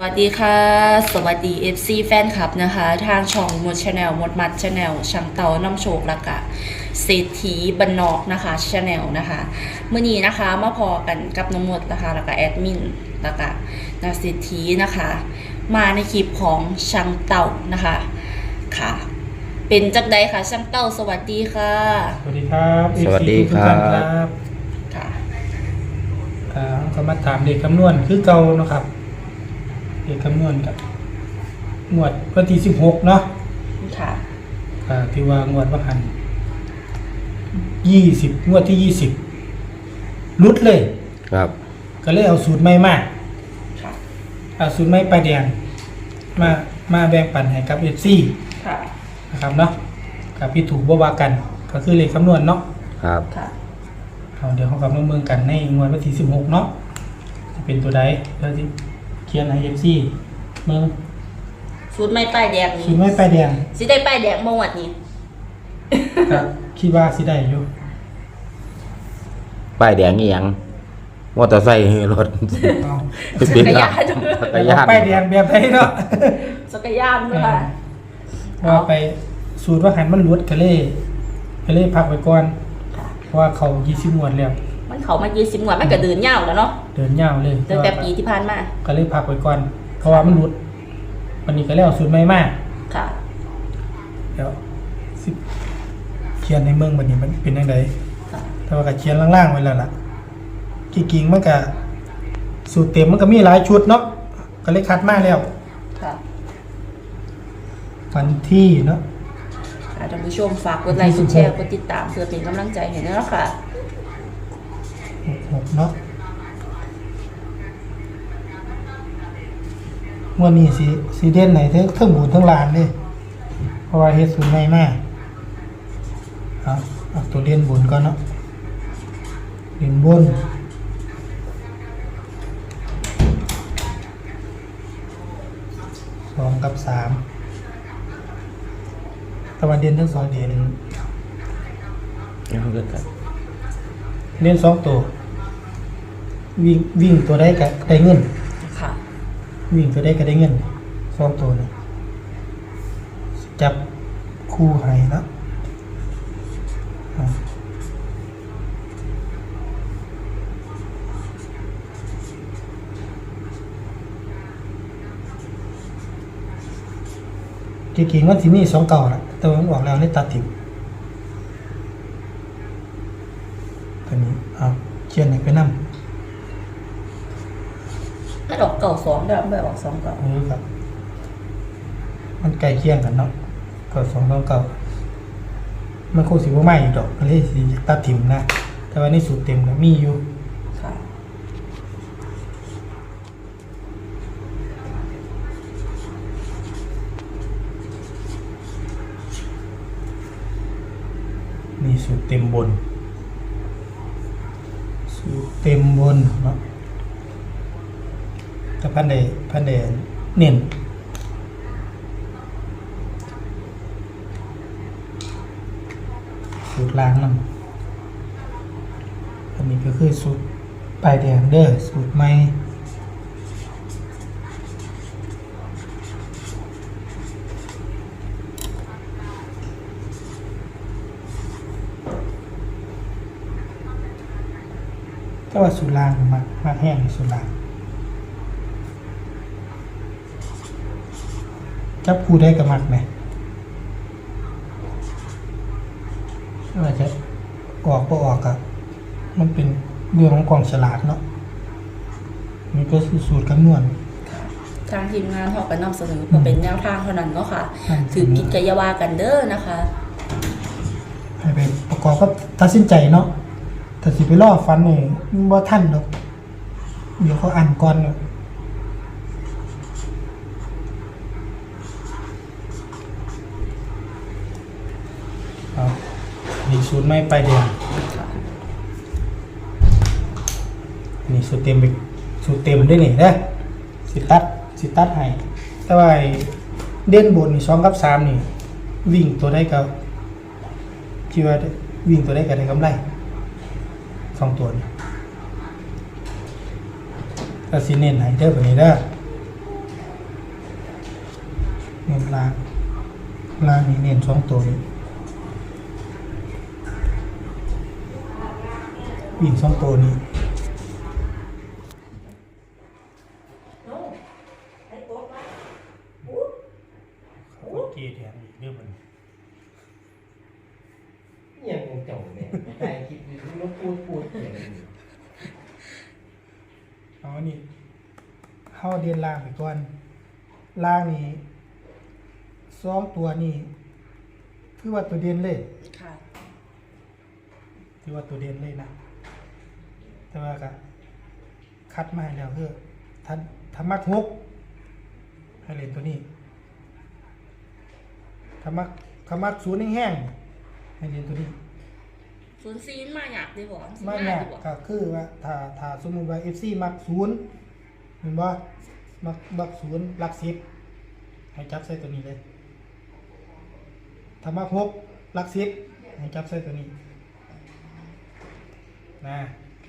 สวัสดีค่ะ สวัสดี FC แฟนคลับนะคะ ทางช่องมดชาแนลมดมัดชาแนลช่างเตาน้ำโชคและกะเศรษฐีบันนอกนะคะชาแนลนะคะเมื่อนี้นะคะมาพอกันกับน้องมดนะคะแล้วก็แอดมินแล้วก็นาเศรษฐีนะคะ มาในคลิปของช่างเต่านะคะค่ะ เป็นจักใดค่ะช่างเต่าสวัสดีค่ะ สวัสดีครับสวัสดี FC ทุกท่านครับครับค่ะ อ่าก็มาถามเด็กคำนวณคือเก่าเนาะครับ เด็กคำนวณกับงวดวันที่สิบหกเนาะค่ะอ่าที่ว่างวดว่าหันยี่สิบงวดที่ยี่สิบรุดเลย ครับ ก็เลยเอาสูตรใหม่มาค่ะเอาสูตรใหม่ปลายแดงมามาแบ่งปันให้กับเอฟซีค่ะนะครับเนาะกับพี่ถูกบ่ว่ากัน ก็คือเลขคำนวณเนาะครับ ค่ะเอาเดี๋ยวเขากลับมาเมืองกันในงวดวันที่สิบหกเนาะจะเป็นตัวใดแล้วที่ เขียนให้เอฟซีเมืองชุดไม่ป้ายแดงคินี้ดไม่ไปแดงสิได้ป้ายแดงเมื่อวันนี้ก็คิดว่าสิได้อยู่ป้ายแดงอีหยังมอเตอร์ไซค์รถเอาเป็นจักรยานจักรยานไปแดงแบบไหนเนาะ จักรยานด้วยค่ะ ว่าไปสูตรว่าหันมันลวดก็เลยก็เลยพักไว้ก่อนค่ะเพราะว่าเขายี่สิบงวดแล้ว มันเขามายี่สิบงวดมันก็เดินยาวแล้วเนาะเดินยาวเลยตั้งแต่ปีที่ผ่านมาก็เลยพักไว้ก่อนเพราะว่ามันหลุดวันนี้ก็แล้วสูตรใหม่มากค่ะเดี๋ยวสิเขียนในเมืองวันนี้มันเป็นยังไงค่ะแต่ว่าก็เขียนล่างๆไว้แล้วล่ะกิ่งๆมันก็สูตรเต็มมันก็มีหลายชุดเนาะก็เลยคัดมาแล้วค่ะวันที่เนาะค่ะท่านผู้ชมฝากกดไลค์กดแชร์กดติดตามเพื่อเป็นกำลังใจให้ด้วยเนาะค่ะ หกหกเนาะวันนี้สีสีเด่นไหนเทั้งเทั้งบูนทั้งลานเลยเพราะว่าเฮ็ดสูตรใหม่มากเอาเอาตัวเด่นบนก่อนเนาะเด่นบนสองกับสามตะวันเด่นทั้งสองเด่นเอาเกิดครับเล่นสองตัว วิ่งวิ่งตัวได้ก็ได้เงิน ค่ะ วิ่งตัวได้ก็ได้เงินสองตัวนี่จับคู่ให้แล้วอะจริงๆมันสิมีสองเก่าละแต่ว่ามันออกแล้วเลยตัดทิ้งตัวนี้เอาเชียนให้ไปนั่ง ไม่ออกเก่าสองด้วยไม่ออกสองเก่าเออครับ มันใกล้เคียงกันเนาะเก่าสองสองเก่ามันคงสิว่าไม่อีกดอกก็เลยสิตัดถิ่มนะ แต่ว่าในสูตรเต็มก็มีอยู่ค่ะมีสูตรเต็มบน สูตรเต็มบนเนาะ ถ้าพันใดพันใดเน้นสูตรล้างน้ำอันนี้ก็คือสูตรปลายแดงเด้อสูตรใหม่แต่ว่าสูตรล้างมักมักแห้งสูตรล้าง จับคู่ได้กับมักไหมว่าจะออกก็ออกอะมันเป็นเรื่องของกองฉลาดเนาะมันก็คือสูตรคำนวณทางทีมงานเขาก็นำเสนอเพื่อเป็นแนวทางเท่านั้นเนาะค่ะอืมถือกิจกยาวากันเด้อนะคะให้ไปประกอบก็ตัดสินใจเนาะแต่สิไปล่อฟันนี่ว่าท่านดอกเดี๋ยวเขาอ่านก่อนเนาะเอา นี่สูตรไม่ไปลายแดงนี่สูตรเต็มไปสูตรเต็มด้วยนี่นะสิตัดสิตัดให้แต่ว่าเด่นบนนี่สองกับสามนี่ วิ่งตัวได้กับที่ว่าวิ่งตัวได้กันได้กำไรสองตัวนี่ก็สิเน้นให้เด้อแบบนี้เด้อเน้นล่างล่างนี่เน้นสองตัวนี้ วิ่งสองตัวนี้เขาก็เกยร์แทนอีกเรื่องมันเนี่ยคงเจ้าเนี่ยใครคิดดูแล้วพูดพูดอย่างนี้เอาอันนี้เข้าเดียนล่างไปก่อนล่างนี่สองตัวนี่คือว่าตัวเด่นเลยค่ะ ที่ว่าตัวเด่นเลยนะ แต่ว่าก็คัดมาให้แล้วคือถ้าถ้ามักหกให้เล่นตัวนี้ถ้ามักถ้ามักศูนย์แห้งๆให้เล่นตัวนี้ศูนย์ซีนมาอยากดีบ่ไม่แน่ก็คือว่าถ้าถ้าสมมุติว่า FC มักศูนย์เห็นบ่มักมักศูนย์หลักสิบให้จับใส่ตัวนี้เลยถ้ามักหกหลักสิบให้จับใส่ตัวนี้นะ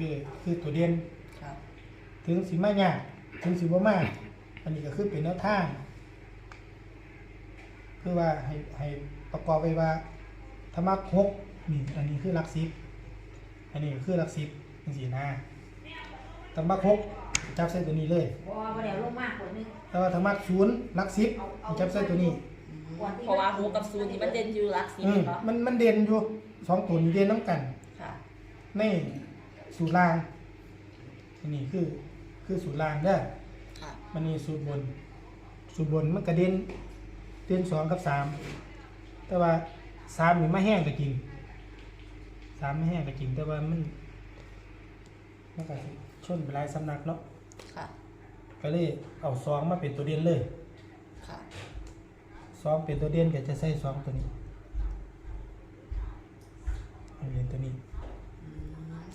คือคือตัวเด่นครับ ถึงสิมายากถึงสิบ่มากอันนี้ก็คือเป็นแนวทางคือว่าให้ให้ประกอบไว้ว่าถ้ามักหกนี่อันนี้คือหลักสิบอันนี้ก็คือหลักสิบจังซี่นะถ้ามักหกจับใส่ตัวนี้เลยบ่บ่ได้ลงมากกว่านึงแต่ว่าถ้ามักศูนย์หลักสิบให้จับใส่ตัวนี้เพราะว่าหูกับศูนย์นี่มันเด่นอยู่รักซีอืมเนาะมันมันเด่นอยู่สองตัวนี้เด่นน้ำกันค่ะใน สูตรล่างอันนี้คือคือสูตรล่างเด้อค่ะมันนี่สูตรบน สูตรบนมันกระเด็นเด่นสองกับสามแต่ว่าสามนี่ไม่แห้งก็จริงสามไม่แห้งก็จริงแต่ว่ามันมันก็สิชนไปหลายสำนักเนาะค่ะก็เลยเอาสองมาเป็นตัวเด่นเลยค่ะ สองเป็นตัวเด่นก็จะใส่สองตัวนี้ให้เรียนตัวนี้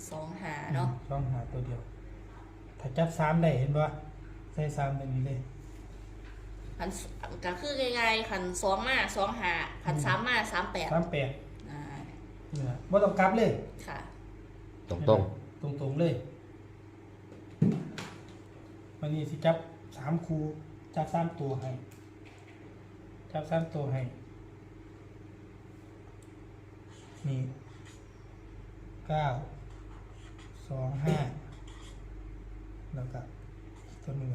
สองหาเนาะ ส องหาตัวเดียว ถ้าจับสามได้เห็นปะใส่สามตัวนี้เลยขันก็คือง่ายๆขันสองมาสองหาขันสามมาสามแปดสามแปดอ่าเนี่ยบ่ต้องกลับเลยค่ะ ตรงตรงตรงตรงๆเลยวันนี้สิจับสามคูจับสามตัวให้จับสามตัวให้นี่เก้า สองห้าแล้วก็ตัวหนึ่ง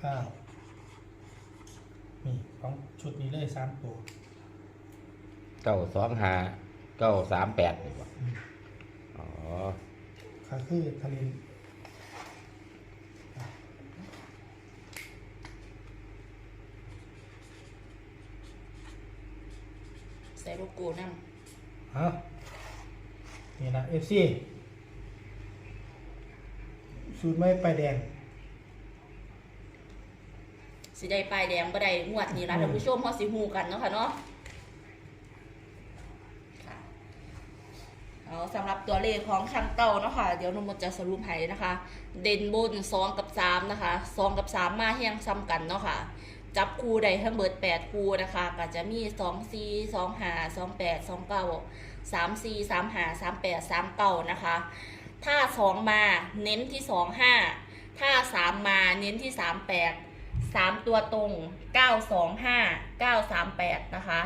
เก้านี่ของชุดนี้เลยสามตัวเก้าสองห้าเก้าสามแปดนี่บ่อ๋อก็คือทะเลใส่โลโก้นั่งฮะนี่นะเอฟซี สูตรไม่ไปายแดง สิได้ปลายแดงบ่ได้งวดนี้ละอืม ท่านผู้ชมเฮาสิฮู้กันเนาะค่ะเนาะค่ะเอาสำหรับตัวเลขของช่างเต้าเนาะค่ะ เดี๋ยวหนุมดจะสรุปให้นะคะ เด่นบน2กับ3นะคะ2กับ3มาเฮียงซ้ำกันเนาะค่ะ จับคู่ได้ทั้งเบิด8คู่นะคะก็จะมี2 4 2 5 2 8 2 9 3 4 3 5 3 8 3 9นะคะ ถ้าสองมาเน้นที่สองห้าถ้าสามมาเน้นที่สามแปดสามตัวตรงเก้าสองห้าเก้าสามแปดนะคะ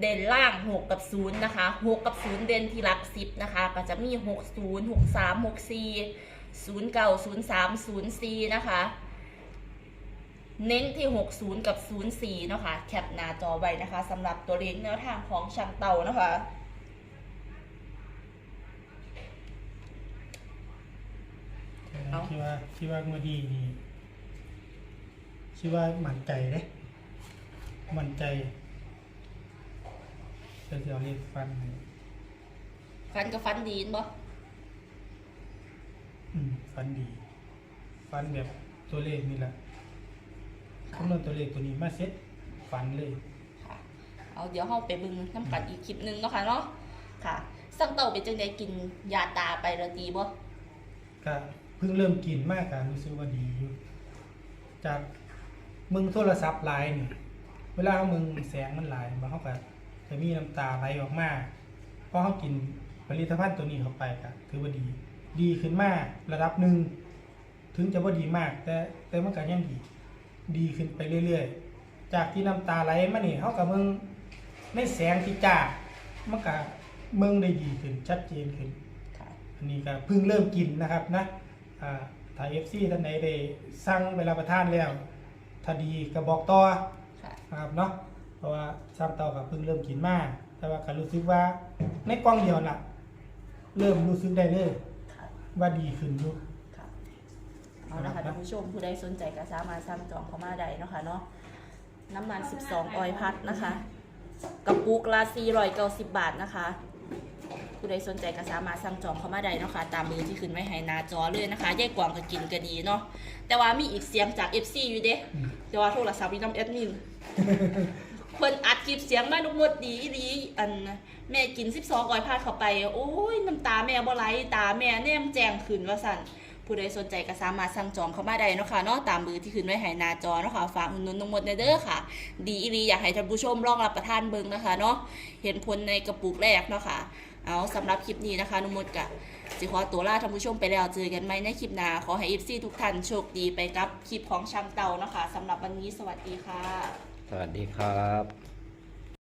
เด่นล่างหกกับศูนย์นะคะหกกับศูนย์เด่นที่หลักสิบนะคะ ก็จะมีหกศูนย์หกสามหกสี่ศูนย์เก้าศูนย์สามศูนย์สี่นะคะเน้นที่หกศูนย์กับศูนย์สี่นะคะแคปหน้าจอไว้นะคะสำหรับตัวเลขแนวทางของช่างเตานะคะ เอ้า คิดว่าคิดว่างวดดีนี่คิดว่ามั่นใจเด้มั่นใจจะเสียวเรียกฟันให้ฟันกับฟันดีนบ่อืมฟันดี ฟันแบบตัวเลขนี่แหละคำนวณตัวเลขตัวนี้มาเซ็ตฟันเลย ค่ะ เอาเดี๋ยวเราไปเบึงน้ำกันอีกคลิปหนึงเนาะค่ะเนาะค่ะ สั่งเต่าเป็นจังไดกินยาตาไปแล้วดีบ่ก็ เพิ่งเริ่มกินมากการรู้สึกว่าดีอยู่จากมึงโทรศัพท์ไลน์นี่เวลามึงแสงมันหลายมันเขาก็จะมีน้ำตาไหลออกมาเพราะเขากินผลิตภัณฑ์ตัวนี้เข้าไปก็ถือว่าดี ดีขึ้นมากระดับหนึ่งถึงจะว่าดีมาก แต่แต่มันก็ยังดี ดีขึ้นไปเรื่อยๆ จากที่น้ำตาไหลมานี่เขากับมึงในแสงที่จ้ามันก็เมืองได้ดีขึ้นชัดเจนขึ้นค่ะอันนี้ก็เพิ่งเริ่มกินนะครับนะอ่า ถ้าเอฟซีท่านใดได้สั่งเวลาประทานแล้วถ้าดีก็บอกต่อค่ะนะครับเนาะเพราะว่าสร้างเตากับเพิ่งเริ่มกินมาก แต่ว่าก็รู้สึกว่าในกล้องเดียวน่ะ เริ่มรู้สึกได้เลยค่ะว่าดีขึ้นอยู่ค่ะเอาละค่ะท่านผู้ชมผู้ใดสนใจก็สามารถสั่งจองเข้ามาได้เนาะคะเนาะน้ำมัน 12 ออยพัดนะคะกระปุกละ490 บาทนะคะ ผู้ใดสนใจก็สามารถสั่งจองเข้ามาได้เนาะค่ะตามมือที่ขึ้นไว้ให้หน้าจอเลยนะคะแยกกล่องก็กินก็ดีเนาะแต่ว่ามีอีกเสียงจาก FC อยู่เด้แต่ว่าโทรศัพท์มีน้ำแอดมินเพิ่นอัดคลิปเสียงมานุกมดดีอีหลีอันแม่กิน12ก้อยพาดเข้าไป โอ้ยน้ำตาแม่บ่ไหลตาแม่แนมแจงขึ้นว่าสั่นผู้ใดสนใจก็สามารถสั่งจองเข้ามาได้เนาะค่ะเนาะตามเบอร์ที่ขึ้นไว้ให้หน้าจอเนาะค่ะฝากอุดหนุนนกมดในเด้อค่ะ ดีอีหลีอยากให้ท่านผู้ชมลองรับประทานเบิ่งนะคะเนาะเห็นผลในกระปุกแรกเนาะค่ะ เอาสำหรับคลิปนี้นะคะนุมดกะจะขอตัวลาท่านผู้ชมไปแล้วเจอกันไหมในคลิปหน้าขอให้อีฟซี่ทุกท่านโชคดีไปกับคลิปของช่างเตานะคะสำหรับวันนี้สวัสดีค่ะ สวัสดีครับ